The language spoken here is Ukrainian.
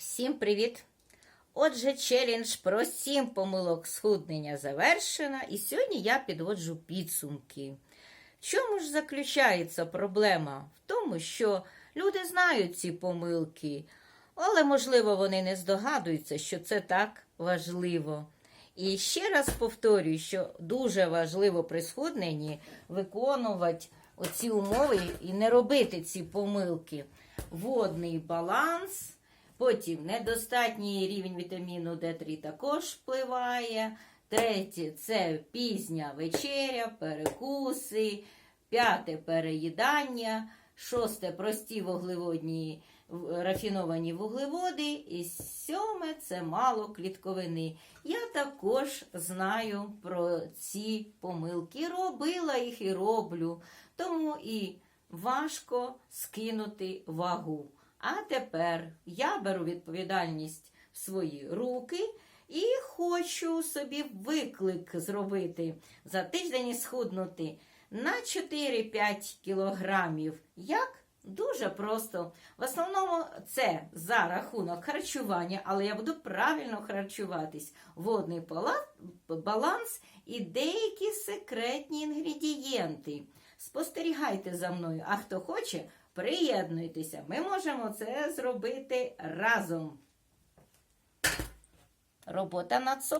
Всім привіт! Отже, челендж про 7 помилок схуднення завершено, і сьогодні я підводжу підсумки. В чому ж заключається проблема? В тому, що люди знають ці помилки, але, можливо, вони не здогадуються, що це так важливо. І ще раз повторюю, що дуже важливо при схудненні виконувати оці умови і не робити ці помилки. Водний баланс. Потім недостатній рівень вітаміну Д3 також впливає. Третє це пізня вечеря, перекуси. П'яте переїдання. Шосте прості вуглеводні рафіновані вуглеводи. І сьоме це мало клітковини. Я також знаю про ці помилки. Робила їх і роблю. Тому і важко скинути вагу. А тепер я беру відповідальність в свої руки і хочу собі виклик зробити за тиждень схуднути на 4-5 кілограмів. Як? Дуже просто. В основному це за рахунок харчування, але я буду правильно харчуватись. Водний баланс і деякі секретні інгредієнти. Спостерігайте за мною, а хто хоче, приєднуйтеся. Ми можемо це зробити разом. Робота над собою.